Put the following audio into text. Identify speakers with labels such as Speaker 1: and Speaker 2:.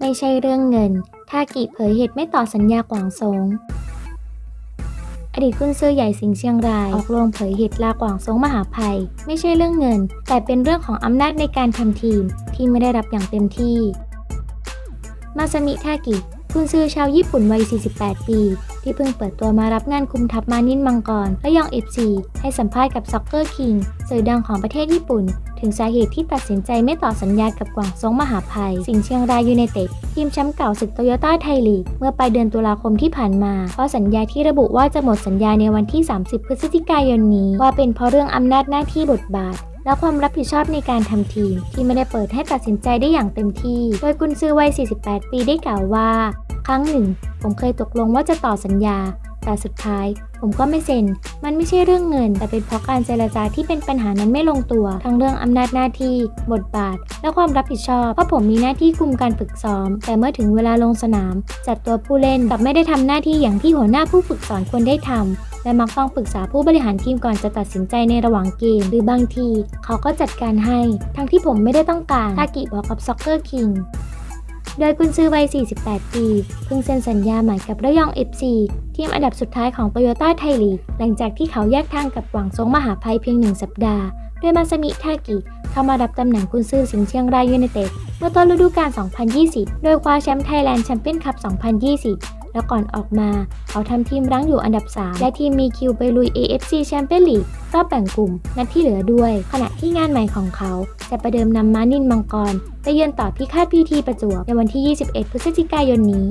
Speaker 1: ไม่ใช่เรื่องเงิน ทากิเผยเหตุไม่ต่อสัญญากวางซงอดีตกุนซือใหญ่สิงเชียงราย ออกโรงเผยเหตุลากวางซงมหาภัย ไม่ใช่เรื่องเงิน แต่เป็นเรื่องของอำนาจในการทำทีมที่ไม่ได้รับอย่างเต็มที่ มาซามิทากิ กุนซือชาวญี่ปุ่นวัย 48 ปี ที่เพิ่งเปิดตัวมารับงานคุมทัพมานินมังกร และยองเอฟซีให้สัมภาษณ์กับซ็อกเกอร์คิงสื่อดังของประเทศญี่ปุ่น ถึงสาเหตุที่ตัดสินใจไม่ต่อสัญญากับกวางซงมหาภัย สิงเชียงรายยูไนเต็ดทีมแชมป์เก่าศึกโตโยต้าไทยลีก เมื่อปลายเดือนตุลาคมที่ผ่านมา เพราะสัญญาที่ระบุว่าจะหมดสัญญาในวันที่ 30 พฤศจิกายนนี้ ว่าเป็นเพราะเรื่องอำนาจหน้าที่บทบาทและความรับผิดชอบในการทำทีม ที่ไม่ได้เปิดให้ตัดสินใจได้อย่างเต็มที่ โดยกุนซือวัย 48 ปีได้กล่าวว่า ครั้งหนึ่ง ผมเคยตกลงว่าจะต่อสัญญา แต่สุดท้าย ผมก็ไม่เซ็น มันไม่ใช่เรื่องเงิน แต่เป็นเพราะการเจรจาที่เป็นปัญหานั้นไม่ลงตัว ทั้งเรื่องอำนาจหน้าที่ บทบาท และความรับผิดชอบ เพราะผมมีหน้าที่คุมการฝึกซ้อม แต่เมื่อถึงเวลาลงสนาม จัดตัวผู้เล่นกลับไม่ได้ทำหน้าที่อย่างที่หัวหน้าผู้ฝึกสอนควรได้ทำและมักต้องปรึกษาผู้บริหารทีมก่อนจะตัดสินใจในระหว่างเกม หรือบางที เขาก็จัดการให้ ทั้งที่ผมไม่ได้ต้องการ ทากิบอกกับซ็อกเกอร์คิง โดยกุนซือวัย 48 ปี เพิ่งเซ็นสัญญาใหม่กับระยอง FC ทีมอันดับสุดท้ายของโตโยต้าไทยลีกหลังจากที่เขาแยกทางกับหวังซงมหาภัยเพียงหนึ่งสัปดาห์ โดยมาซามิทากิ เข้ามารับตำแหน่งกุนซือสิงเชียงรายยูไนเต็ดเมื่อต้นฤดูกาล 2020 โดยคว้าแชมป์ไทยแลนด์แชมเปี้ยนคัพ 2020 แล้วก่อนออกมา เขาทำทีมรั้งอยู่อันดับ 3 และทีมมีคิวไปลุย AFC แชมเปี้ยนลีกรอบแบ่งกลุ่ม นัดที่เหลือด้วย ขณะที่งานใหม่ของเขา จะประเดิมนำมานินมังกรไปเยือนต่อพิฆาตพีทีประจวบในวันที่ 21 พฤศจิกายนนี้